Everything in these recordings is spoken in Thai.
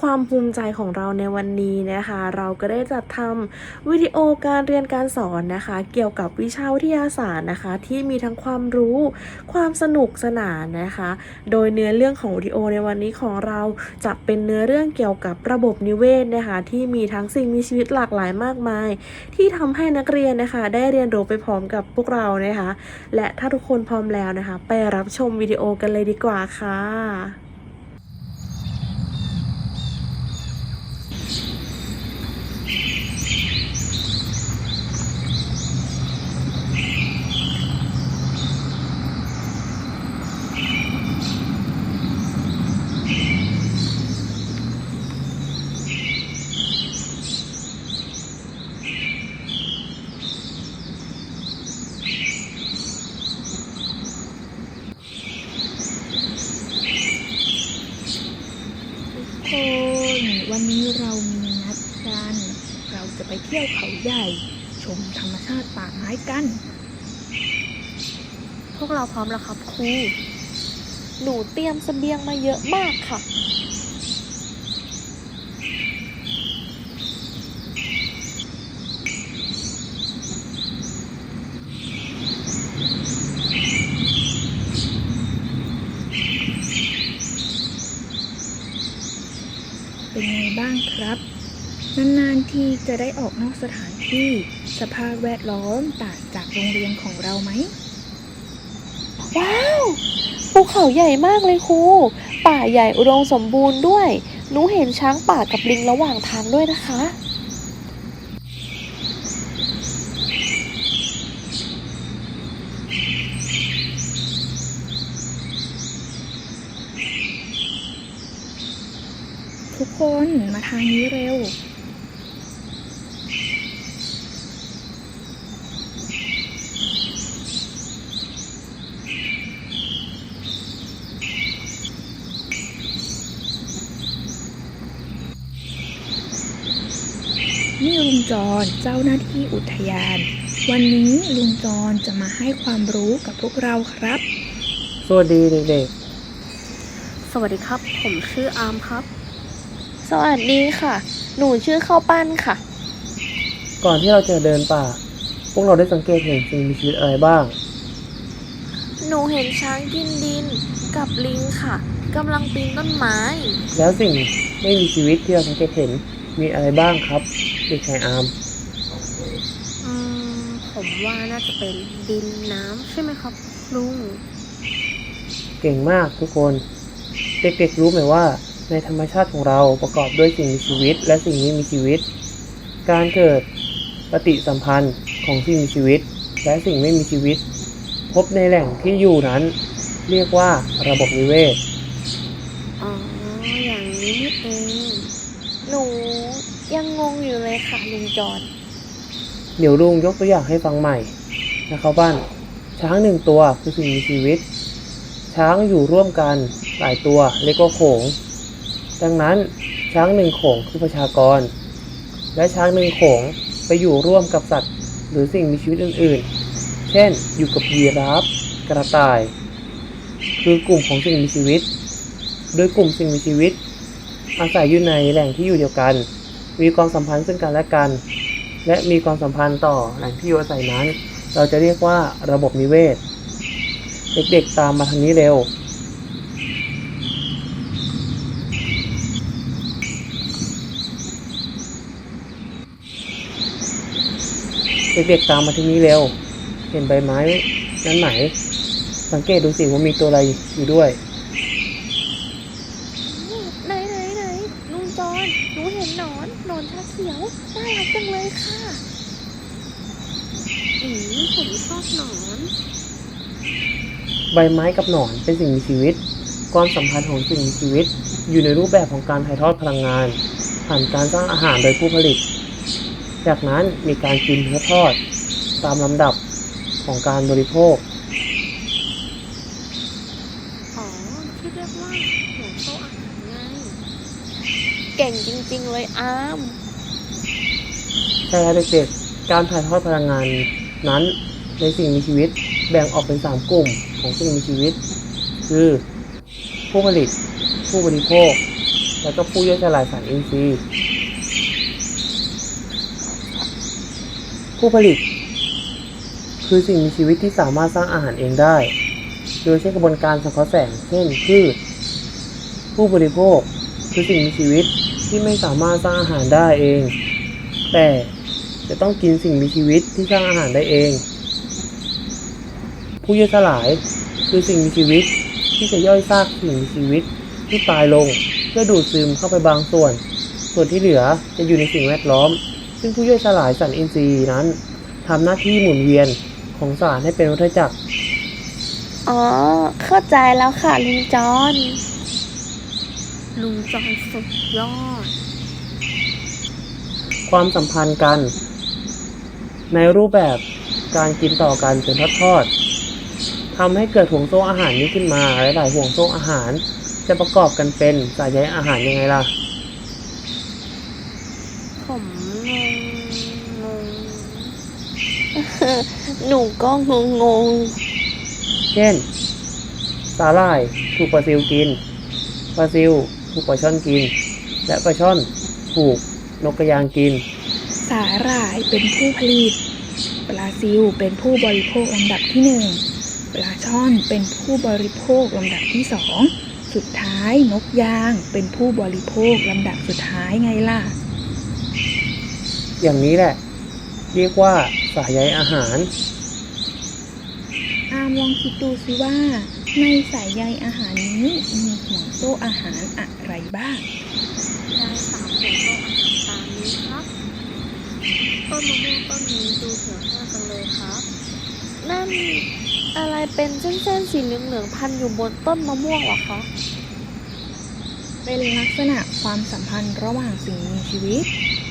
ความภูมิใจของเราในวันนี้นะคะ เราก็ได้จัดทำวิดีโอการเรียนการสอนนะคะ เกี่ยวกับวิชาวิทยาศาสตร์นะคะ ที่มีทั้งความรู้ความสนุกสนานนะคะ โดยเนื้อเรื่องของวิดีโอในวันนี้ของเราจะเป็นเนื้อเรื่องเกี่ยวกับระบบนิเวศนะคะ ที่มีทั้งสิ่งมีชีวิตหลากหลายมากมาย ที่ทำให้นักเรียนนะคะ ได้เรียนรู้ไปพร้อมกับพวกเรานะคะ และถ้าทุกคนพร้อมแล้วนะคะ ไปรับชมวิดีโอกันเลยดีกว่าค่ะ ทุกคนวันนี้เรามีนัดกัน เราจะไปเที่ยวเขาใหญ่ ชมธรรมชาติป่าไม้กัน พวกเราพร้อมแล้วครับครู หนูเตรียมเสบียงมาเยอะมากค่ะ เป็นไงบ้างครับ นานๆที จะได้ออกนอกสถานที่สภาพแวดล้อมต่างจากโรงเรียนของเราไหม ว้าวภูเขาใหญ่มากเลยครู ป่าใหญ่อุดมสมบูรณ์ด้วย หนูเห็นช้างป่ากับลิงระหว่างทางด้วยนะคะ ทุกคนมาทางนี้เร็ว นี่ลุงจรเจ้าหน้าที่อุทยาน วันนี้ลุงจรจะมาให้ความรู้กับพวกเราครับ สวัสดีเด็กสวัสดีครับ ผมชื่ออาร์มครับ สวัสดีค่ะ หนูชื่อข้าวปั้นค่ะ ๆ ก่อนที่เราจะเดินป่า พวกเราได้สังเกตเห็นสิ่งมีชีวิตอะไรบ้าง หนูเห็นช้างกินดินกับลิงค่ะกำลังปีนต้นไม้ แล้วสิ่งไม่มีชีวิตที่เราสังเกตเห็น มีอะไรบ้างครับเด็กชายอาร์มอืมผมว่าน่าจะเป็นดินน้ำใช่ไหมครับลุง เก่งมากทุกคน เด็กๆรู้ไหมว่า ในธรรมชาติของเราประกอบด้วยสิ่งมีชีวิต และสิ่งไม่มีชีวิต การเกิดปฏิสัมพันธ์ของสิ่งมีชีวิต และสิ่งไม่มีชีวิต พบในแหล่งที่อยู่นั้น เรียกว่าระบบนิเวศ อ๋อ อย่างนี้นี่เอง หนูยังงงอยู่เลย ค่ะลุงจอนเดี๋ยวลุงยกตัวอย่างให้ฟังใหม่นะครับบ้าน ช้างหนึ่งตัวคือสิ่งมีชีวิต ช้างอยู่ร่วมกันหลายตัวเรียกว่าโขง ดังนั้นช้างหนึ่งโขงคือประชากร และช้างหนึ่งโขงไปอยู่ร่วมกับสัตว์ หรือสิ่งมีชีวิตอื่น ๆ เช่น อยู่กับยีราฟกระต่าย คือกลุ่มของสิ่งมีชีวิต โดยกลุ่มสิ่งมีชีวิต อาศัยอยู่ในแหล่งที่อยู่เดียวกัน มีความสัมพันธ์ซึ่งกันและกัน และมีความสัมพันธ์ต่อแหล่งที่อยู่อาศัยนั้น เราจะเรียกว่าระบบนิเวศ เด็กๆตามมาทางนี้เร็ว เด็กๆตามมาทางนี้เร็ว เห็นใบไม้นั้นไหมสังเกตดูสิว่ามีตัวอะไรอยู่ด้วย ไหนไหนไหนลุงจอน หนูเห็นหนอน หนอนชาเขียว น่ารักจังเลยค่ะ อืมผมชอบหนอน ใบไม้กับหนอนเป็นสิ่งมีชีวิต ความสัมพันธ์ของสิ่งมีชีวิต อยู่ในรูปแบบของการถ่ายทอดพลังงาน ผ่านการสร้างอาหารโดยผู้ผลิต จากนั้นมีการกินเพื่อทอด ตามลำดับของการบริโภค อ๋อ ที่เรียกว่าหัวโซ่อาหารไงเก่งจริง ๆ เลยอาร์มใช่แล้วเด็กๆการถ่ายทอดพลังงานนั้นในสิ่งมีชีวิตแบ่งออกเป็น 3 กลุ่ม ของสิ่งมีชีวิต คือผู้ผลิต ผู้บริโภค แล้วก็ผู้ย่อยสลายสารอินทรีย์ ผู้ผลิต คือสิ่งมีชีวิตที่สามารถสร้างอาหารเองได้ โดยใช้กระบวนการสังเคราะห์แสง เช่นพืชผู้บริโภค คือสิ่งมีชีวิตที่ไม่สามารถสร้างอาหารได้เอง แต่จะต้องกินสิ่งมีชีวิตที่สร้างอาหารได้เอง ผู้ย่อยสลายคือสิ่งมีชีวิต ที่จะย่อยซากสิ่งมีชีวิตที่ตายลง เพื่อดูดซึมเข้าไปบางส่วน ส่วนที่เหลือจะอยู่ในสิ่งแวดล้อม ซึ่งผู้ย่อยสลายสารอินทรีย์นั้นทำหน้าที่หมุนเวียนของสารให้เป็นวัฏจักร อ๋อ เข้าใจแล้วค่ะลุงจอนลุงจอนสุดยอด ความสัมพันธ์กัน ในรูปแบบการกินต่อกันเป็นทอดๆ ทำให้เกิดห่วงโซ่อาหารนี้ขึ้นมาหลายๆห่วงโซ่อาหาร จะประกอบกันเป็นสายใยอาหารยังไงล่ะ ผมงงงงหนูก็งงงงเช่นสาหร่ายถูกปลาซิวกินปลาซิวถูกปลาช่อนกิน และปลาช่อนถูกนกกระยางกิน สาหร่ายเป็นผู้ผลิตปลาซิลเป็นผู้บริโภคลำดับที่หนึ่ง ปลาช่อนเป็นผู้บริโภคลำดับที่สองสุดท้ายนกยางเป็นผู้บริโภคลำดับสุดท้ายไงล่ะ อย่างนี้แหละ เรียกว่าสายใยอาหาร อามลองคิดดูสิว่า ในสายใยอาหารนี้มีห่วงโซ่อาหารอะไรบ้างได้สามหัวโซ่อาหารตามนี้ครับต้นมะม่วงต้นนี้ดูเหี่ยวแห้งจังเลยครับนั่น อะไรเป็นเส้นๆสีเหลืองๆพันอยู่บนต้นมะม่วงเหรอคะ เป็นลักษณะความสัมพันธ์ระหว่างสิ่งมีชีวิต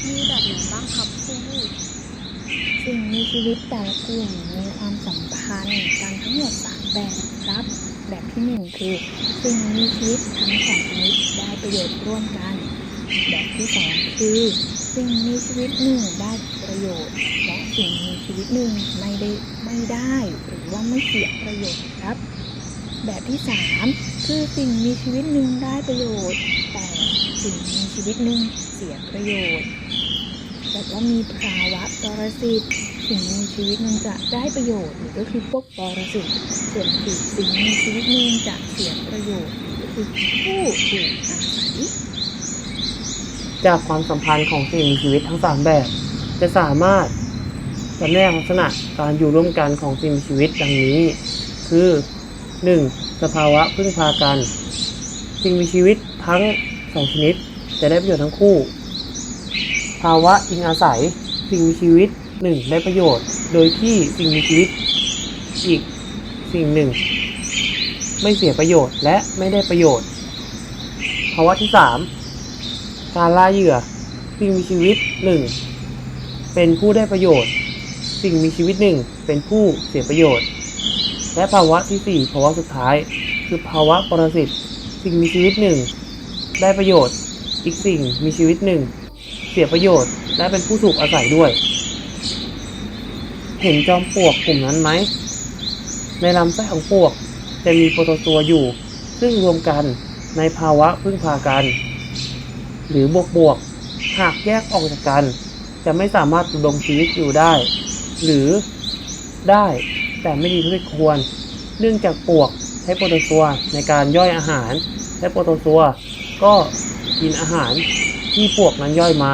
มีแบบไหนบ้างครับครูสิ่งมีชีวิตแต่ละกลุ่มมีความสัมพันธ์กันทั้งหมดสามแบบครับ แบบที่หนึ่งคือสิ่งมีชีวิตทั้งสองชนิดได้ประโยชน์ร่วมกัน แบบที่สองคือ สิ่งมีชีวิตหนึ่งได้ประโยชน์ และสิ่งมีชีวิตหนึ่งไม่ได้ไม่ได้หรือว่าไม่เสียประโยชน์ครับ แบบที่สามคือสิ่งมีชีวิตหนึ่งได้ประโยชน์ แต่สิ่งมีชีวิตหนึ่งเสียประโยชน์แบบว่ามีภาวะปรสิตสิ่งมีชีวิตหนึ่งจะได้ประโยชน์หรือก็คือพวกปรสิตส่วนอีกสิ่งมีชีวิตหนึ่งจะเสียประโยชน์หรือคือผู้ถูกอาศัย จากความสัมพันธ์ของสิ่งมีชีวิตทั้งสามแบบ จะสามารถจำแนกลักษณะการอยู่ร่วมกันของสิ่งมีชีวิตดังนี้ คือ 1. สภาวะพึ่งพากัน สิ่งมีชีวิตทั้งสองชนิด จะได้ประโยชน์ทั้งคู่ ภาวะอิงอาศัยสิ่งมีชีวิตหนึ่งได้ประโยชน์ โดยที่สิ่งมีชีวิต อีกสิ่งหนึ่ง ไม่เสียประโยชน์และไม่ได้ประโยชน์ ภาวะที่สาม การล่าเหยื่อ สิ่งมีชีวิตหนึ่งเป็นผู้ได้ประโยชน์ สิ่งมีชีวิตหนึ่งเป็นผู้เสียประโยชน์ และภาวะที่สี่ภาวะสุดท้าย คือภาวะปรสิตสิ่งมีชีวิตหนึ่งได้ประโยชน์ อีกสิ่งมีชีวิตหนึ่งเสียประโยชน์ และเป็นผู้ถูกอาศัยด้วย เห็นจอมปลวกกลุ่มนั้นไหม ในลำไส้ของปลวกจะมีโปรโตซัวอยู่ ซึ่งรวมกันในภาวะพึ่งพากัน หรือบวกบวกๆหากแยกออกจากกัน จะไม่สามารถดำรงชีวิตอยู่ได้ หรือได้แต่ไม่ดีเท่าที่ควร เนื่องจากปวกใช้โปรโตซัวในการย่อยอาหาร และโปรโตซัวก็กินอาหารที่ปวกนั้นย่อยมา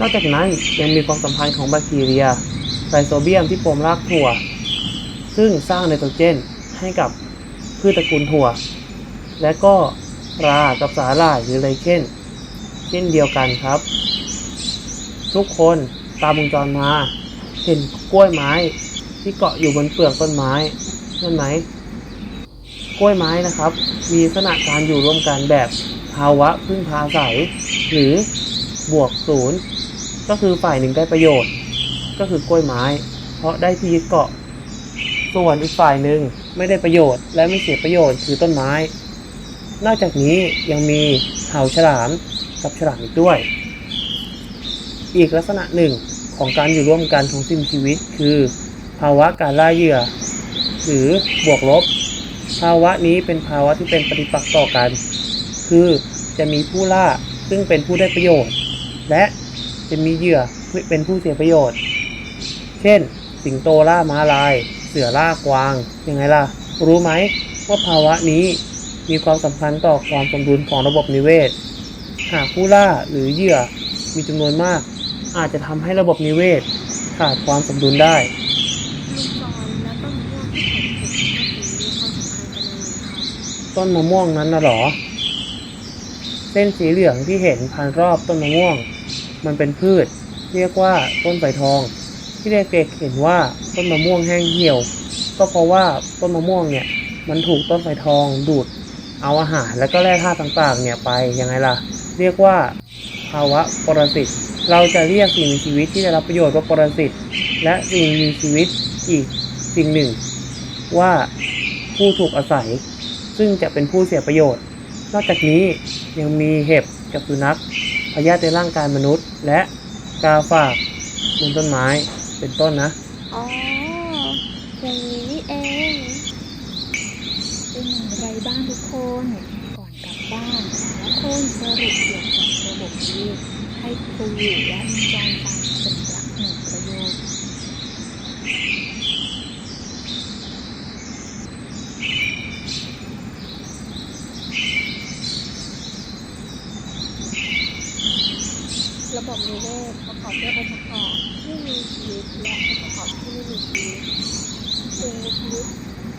นอกจากนั้นยังมีความสัมพันธ์ของแบคทีเรียไรโซเบียมที่ปมรากถั่ว ซึ่งสร้างไนโตรเจนให้กับพืชตระกูลถั่ว และก็รากับสาหร่ายหรือไรเช่น เช่นเดียวกันครับ ทุกคนตามวงจรมา เห็นกล้วยไม้ที่เกาะอยู่บนเปลือกต้นไม้นั่นไหมกล้วยไม้นะครับ มีลักษณะการอยู่ร่วมกันแบบภาวะพึ่งพาอาศัยหรือบวกศูนย์ก็คือฝ่ายหนึ่งได้ประโยชน์ ก็คือกล้วยไม้ เพราะได้ที่ยึดเกาะ ส่วนอีกฝ่ายหนึ่งไม่ได้ประโยชน์ และไม่เสียประโยชน์คือต้นไม้ นอกจากนี้ยังมีเห่าฉลาม กับฉลามอีกด้วย อีกลักษณะหนึ่งของการอยู่ร่วมกันของสิ่งชีวิต คือ ภาวะการล่าเหยื่อ หรือบวกลบ ภาวะนี้เป็นภาวะที่เป็นปฏิปักษ์ต่อกัน คือจะมีผู้ล่าซึ่งเป็นผู้ได้ประโยชน์ และจะมีเหยื่อเป็นผู้เสียประโยชน์ เช่น สิงโตล่าม้าลาย เสือล่ากวาง ยังไงล่ะ รู้ไหมว่าภาวะนี้มีความสำคัญต่อความสมดุลของระบบนิเวศ หากผู้ล่าหรือเหยื่อมีจำนวนมาก อาจจะทำให้ระบบนิเวศขาดความสมดุลได้ลุงจอนและต้นมะม่วงที่ผมปลูกเมื่อมีความสำคัญกันยังไงครับต้นมะม่วงนั้นนะหรอ เส้นสีเหลืองที่เห็นพันรอบต้นมะม่วง มันเป็นพืช เรียกว่าต้นไผ่ทอง ที่เด็กๆเห็นว่าต้นมะม่วงแห้งเหี่ยว ก็เพราะว่าต้นมะม่วงเนี่ย มันถูกต้นไผ่ทองดูด เอาอาหารแล้วก็แร่ธาตุต่างๆ เนี่ยไปยังไงล่ะ เรียกว่าภาวะปรสิต เราจะเรียกสิ่งมีชีวิตที่ได้รับประโยชน์ว่าปรสิต และสิ่งมีชีวิตอีกสิ่งหนึ่ง ว่าผู้ถูกอาศัย ซึ่งจะเป็นผู้เสียประโยชน์ นอกจากนี้ยังมีเห็บกับสุนัขพยาธิในร่างกายมนุษย์ และกาฝากบนต้นไม้เป็นต้นนะ อ๋อ อย่างนี้นี่เอง เป็นอย่างไรบ้างทุกคนก่อนกลับ บ้านแต่ละคนสรุปเกี่ยวกับระบบชีวิตให้ครูและลุงจอนฟังเป็นหลักหนึ่งประโยค ระบบนิเวศประกอบด้วยองค์ประกอบที่มีชีวิตและองค์ประกอบที่ไม่มีชีวิตสิ่งมีชีวิต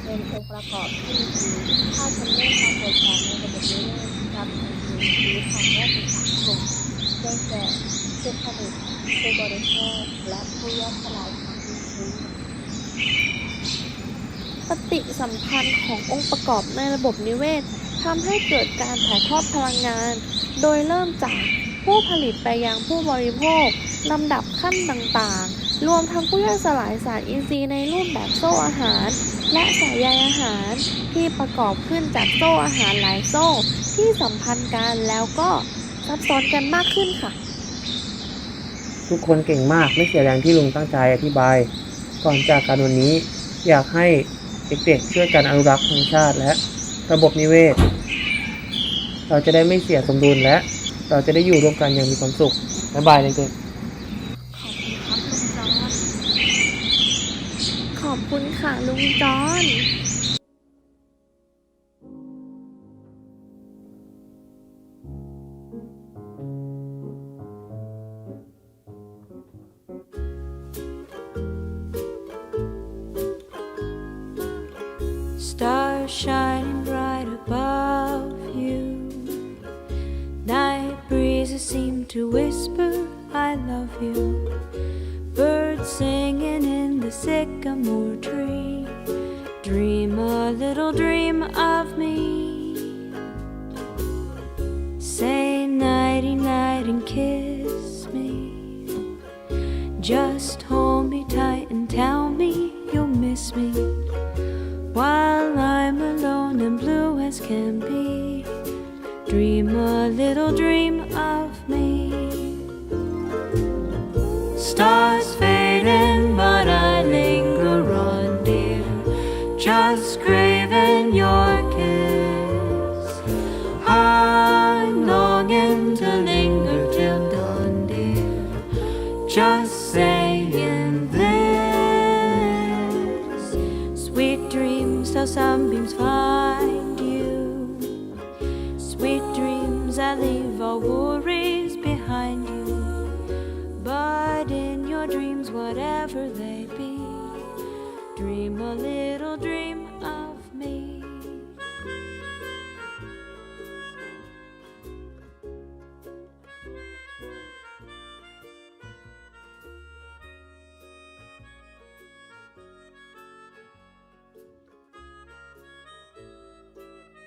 เป็นองค์ประกอบที่มีชีวิตถ้าจะไม่ความเปลี่ยนแปลงในระบบนิเวศกับสิ่ง มีทางแยกเป็นสามกลุ่มได้แก่ผู้ผลิตผู้บริโภคและผู้ย่อยสลายทางมีชีปฏิสัมพันธ์ขององค์ประกอบในระบบนิเวศทำให้เกิดการถ่ายทอดพลังงาน โดยเริ่มจากผู้ผลิตไปยังผู้บริโภคลำดับขั้นต่างๆ รวมทั้งผู้ย่อยสลายสารอินทรีย์ในรูปแบบโซ่อาหาร และสายใยอาหารที่ประกอบขึ้นจากโซ่อาหารหลายโซ่ ที่สัมพันธ์กันแล้วก็ซับซ้อนกันมากขึ้นค่ะ ทุกคนเก่งมากไม่เสียแรงที่ลุงตั้งใจอธิบาย ก่อนจากการวันนี้ อยากให้เด็กๆช่วยกันอนุรักษ์ธรรมชาติและระบบนิเวศ เราจะได้ไม่เสียสมดุลและ เราจะได้อยู่ร่วมกันอย่างมีความสุขบ๊ายบายเด็กๆขอบคุณครับลุงจอนขอบคุณค่ะลุงจอน the sycamore tree. Dream a little dream of me. Say nighty night and kiss me. Just hold me tight and tell me you'll miss me. While I'm alone and blue as can be, dream a little dream of me. Stars fading, worries behind you. But in your dreams, whatever they be, dream a little dream